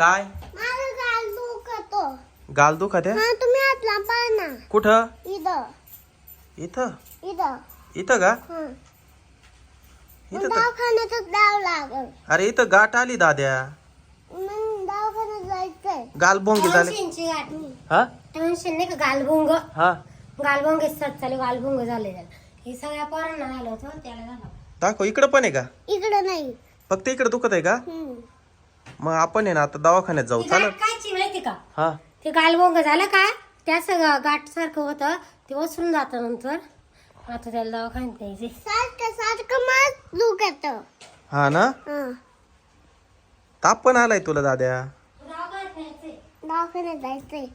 काय? माझं गाल दुखतो. गाल दुखत आहे? हा तुम्ही हात लांबा ना. कुठं? इथं. इथं? इथं. इथं का? हा. इथं तर. दवाखान्यातच द्यावं लागल. अरे इथं गाठ आली दाद्या. मग दवाखान्यात जायचंय. गाल झाले. हा? टेन्शन नाही का गालभुंग हा. गालभुंग चालू गालभुंग झाले त्याला हे सगळ्या पोरांना झालं होतं त्याला झालं. दाखव इकडं पण आहे का? इकडं नाही. फक्त इकडं दुखत आहे का? हम्म. मग आपण आहे ना आता दवाखान्यात जाऊ. चालेल? कायची माहिती का? हा. ते गालभुंग झालं का? त्या सगळं गाठ सारखं होतं. ते ओसरून जातं नंतर. आता त्याला दवाखान्यात न्यायचे सारखं सारखं मग दुखत. हा ना? हा. ताप पण आलाय तुला दाद्या. दवाखान्यात जायचंय.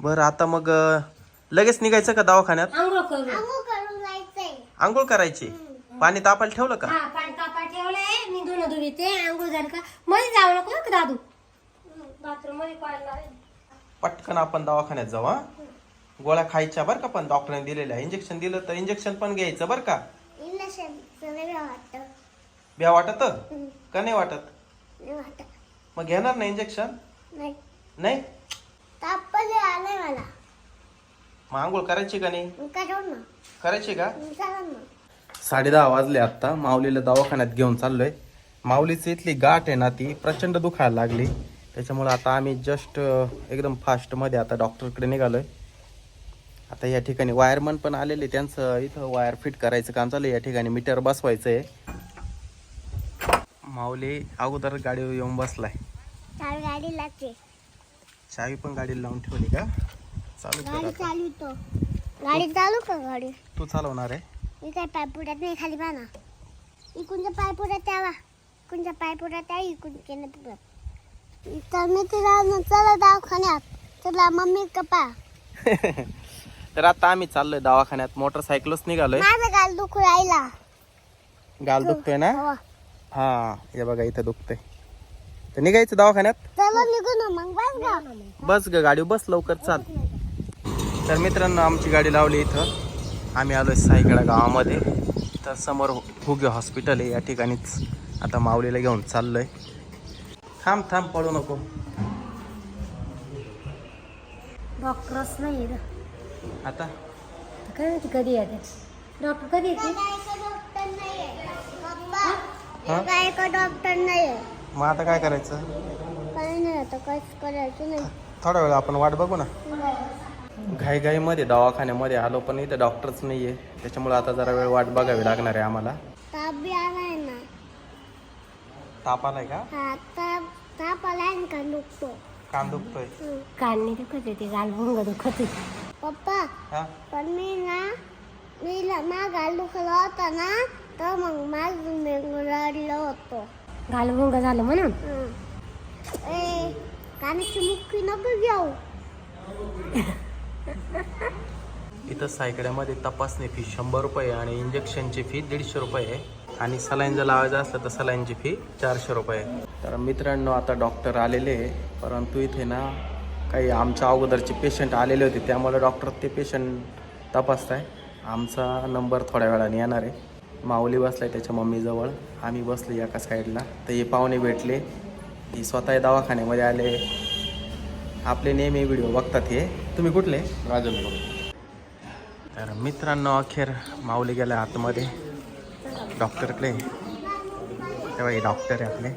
बरं आता मग अं, लगेच निघायचं का दवाखान्यात? आंघोळ करू आंघोळ करायची? पाणी तापायला ठेवलं का? हा पाणी तापा ठेवलंय. मी ते आंघोळ झालं का? मध्ये जाऊ नको का दादू? बाथरूममध्ये पाहिलं पटकन आपण दवाखान्यात जाऊ हा? गोळ्या खायच्या बरं का पण डॉक्टरने दिलेल्या. इंजेक्शन दिलं तर इंजेक्शन पण घ्यायचं बरं का? इंजेक्शन सगळं वाटतं. का नाही वाटत? मग घेणार ना इंजेक्शन नाही. मला. मग आंघोळ करायची का नाही? करायची का? साडे दहा वाजले आता. माऊलीला दवाखान्यात घेऊन चाललोय. माऊलीची इथली गाठ आहे ना ती प्रचंड दुखायला लागली. त्याच्यामुळे आता आम्ही जस्ट एकदम फास्टमध्ये आता डॉक्टरकडे निघालोय. आता या ठिकाणी वायरमन पण आलेले त्यांचं इथं वायर फिट करायचं काम चालू आहे. या ठिकाणी मीटर बसवायचं आहे माऊली अगोदर गाडीवर येऊन बसलाय. चावी गाडी लागते. चावी पण गाडीला लावून ठेवली का? चालू गाडी. चालवतो गाडी चालू का गाडी. तू चालवणार आहे? मी काय पाय पुढ्यात नाही खाली पाना इकडच्या पाय पुढ्यात यावा. इकडच्या पाय पुढ्यात या इकडून केलं पुढ्यात तर मी तिला चला दवाखान्यात. चला मम्मी कपा तर आता आम्ही चाललोय दवाखान्यात. मोटरसायकलच निघालोय. माझं गाल दुखू राहिला. गाल दुखतोय ना? हो. हा बघा इथं दुखतंय. तर निघायचं दवाखान्यात? चला निघू ना मग. बस गा. बस ग गाडी बस लवकर चाल. तर मित्रांनो आमची गाडी लावली इथं. आम्ही आलोय साईकडा गावामध्ये. तर समोर हुगे हॉस्पिटल आहे या ठिकाणीच. आता माऊलीला घेऊन चाललोय. थांब थांब पडू नको. डॉक्टरच नाही आता? काय माहिती कधी येते? डॉक्टर कधी येते? डॉक्टर हा? नाहीये मग आता काय करायचं? काही नाही आता काहीच करायचं नाही थोडा वेळ आपण वाट बघू ना. घाईघाईमध्ये दवाखान्यामध्ये आलो पण इथं डॉक्टरच नाही आहे त्याच्यामुळे आता जरा वेळ वाट बघावी लागणार आहे आम्हाला. ताप बी ताप आलाय का? हा ताप ताप आलाय ना का दुखतो कान दुखतोय? हं. काढणी दुखत होती गालभुंग दुखत होती पप्पा हा? पण मी ना मी ना मा गाल दुखला होता ना तर मग माझं मेंदू रडलं होतं. गालभुंग झालं म्हणून. ए कानाची मुक्की नको घेऊ. इथं सायकड्यामध्ये तपासणी फी शंभर रुपये आणि इंजेक्शनची फी दीडशे रुपये आहे. आणि सलाईन जर लावायचं असलं तर सलाईनची फी चारशे रुपये तर मित्रांनो आता डॉक्टर आलेले परंतु इथे ना काही आमच्या अगोदरचे पेशंट आलेले होते. त्यामुळे डॉक्टर ते पेशंट तपासताय. आमचा नंबर थोड्या वेळाने येणार आहे. माऊली बसलाय त्याच्या मम्मीजवळ. आम्ही बसलो एका साईडला तर हे पाहुणे भेटले. ही स्वतः दवाखान्यामध्ये आले. आपले नेहमी व्हिडिओ बघतात हे. तुम्ही कुठले? तर मित्रांनो अखेर माऊली गेल्या आतमध्ये. डॉक्टरकडे. तेव्हा हे डॉक्टर आहे आपले.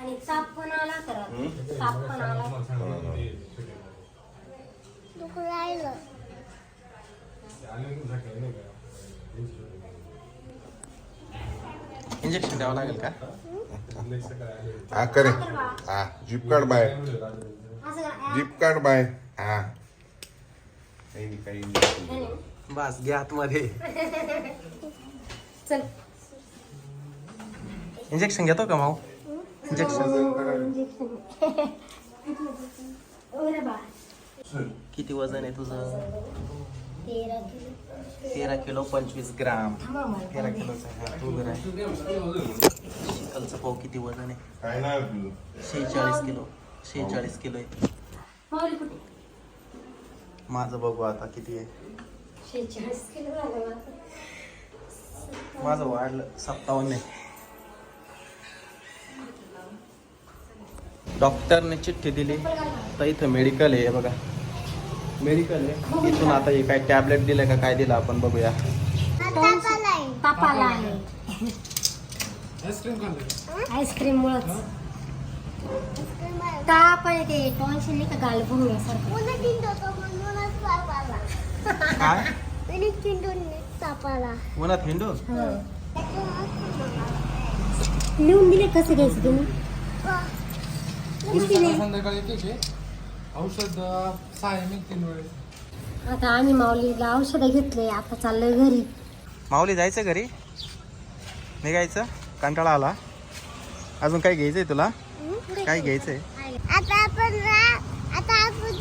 आणि ताप पण आला तर. ताप पण आला. दुखू राहिलं इंजेक्शन द्यावं लागेल का? हा करे हा जीप काढ बाय. जीप काढ बाय हा. काही नाही काही नाही. बस घ्या आतमध्ये. चल. इंजेक्शन घेतो का माऊ? इंजेक्शन ओरे बा किती वजन आहे तुझं? तेरा किलो. पंचवीस ग्राम. तेरा किलोचा हा पाव किती वजन आहे? शेहेचाळीस किलो. शेहेचाळीस किलो आहे. माझं बघू आता किती आहे. माझं. माझं वाढलं. सत्तावन्न आहे. डॉक्टरने चिठ्ठी दिली. तर इथं मेडिकल आहे हे बघा. मेडिकल आहे. इथून आता हे काय टॅबलेट दिलं का काय दिलं आपण बघूया. तापाला आहे. आईस्क्रीम मुळच. ताप आहे ते टॉन्शन नाही का गाल भरण्यासारखं पुन्हा चिंटवतो म्हणूनच तापाला काय? आणि चिंटून तापाला. उन्हात हिंडून लिहून दिले कसं घ्यायचं तुम्ही? संध्याकाळी औषध सहा तीन वेळेस. आता आम्ही माऊलीला औषध घेतले आता चाललोय घरी. माऊली जायचं घरी? निघायचं? कंटाळा आला. अजून काय घ्यायचंय तुला? काय घ्यायचंय? आता आपण आता आपण